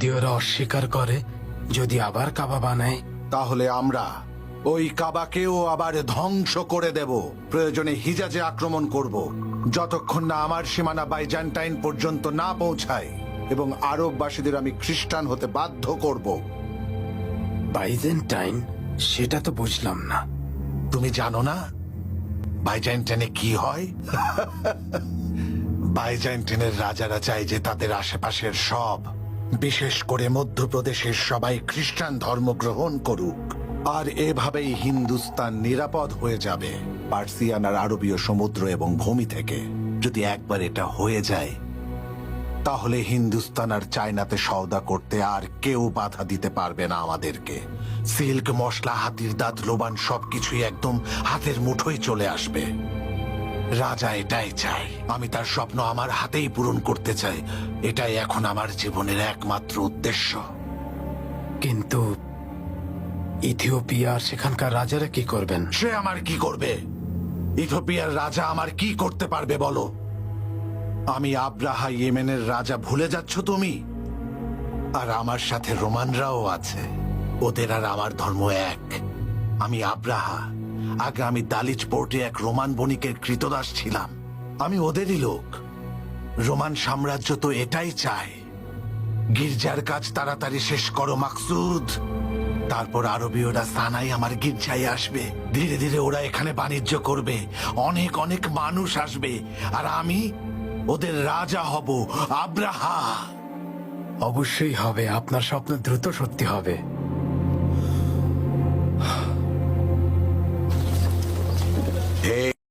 যদি ওরা অস্বীকার করে যদি আবার কাবা বানায়। তাহলে আমরা ওই কাবাকেও আবার ধ্বংস করে দেব। প্রয়োজনে হিজাজে আক্রমণ করব। যতক্ষণ না আমার সীমানা বাইজান্টাইন পর্যন্ত না পৌঁছায় এবং আরববাসীদের আমি খ্রিস্টান হতে বাধ্য করব। বাইজেন্টাইন? সেটা তো বুঝলাম না। তুমি জানো না বাইজান্টাইনে কি হয়? বাইজান্টাইনের রাজারা চায় যে তাদের আশেপাশের সব বিশেষ করে মধ্যপ্রদেশের সবাই খ্রিস্টান ধর্ম গ্রহণ করুক। আর এভাবেই হিন্দুস্তান নিরাপদ হয়ে যাবে, পার্সিয়ান আর আরবীয় সমুদ্র এবং ভূমি থেকে। যদি একবার এটা হয়ে যায়, তাহলে হিন্দুস্তান আর চায়নাতে সওদা করতে আর কেউ বাধা দিতে পারবে না আমাদেরকে। সিল্ক, মশলা, হাতির দাঁত, লোবান সবকিছুই একদম হাতের মুঠোয় চলে আসবে। রাজা এটাই চায় আমি তার স্বপ্ন আমার হাতেই পূরণ করতে চাই। এটাই এখন আমার জীবনের একমাত্র উদ্দেশ্য। কিন্তু ইথিওপিয়া আর সেখানকার রাজারা কি করবেন? সে আমার কি করবে? ইথিওপিয়ার রাজা আমার কি করতে পারবে বলো? আমি আব্রাহা ইয়েমেনের রাজা ভুলে যাচ্ছ তুমি? আর আমার সাথে রোমানরাও আছে। ওদের আর আমার ধর্ম এক। আমি আব্রাহা। আগে আমি দালিচ পোর্টে এক রোমান বণিকের কৃতদাস ছিলাম। আমি ওদেরই লোক। রোমান সাম্রাজ্য তো এটাই চায়। গির্জার কাজ তাড়াতাড়ি শেষ করো, মাকসুদ। তারপর আরবীয়রা সানাই আমার গির্জায় আসবে। ধীরে ধীরে ওরা এখানে বাণিজ্য করবে। অনেক অনেক মানুষ আসবে। আর আমি ওদের রাজা হব আব্রাহা অবশ্যই হবে। আপনার স্বপ্ন দ্রুত সত্যি হবে।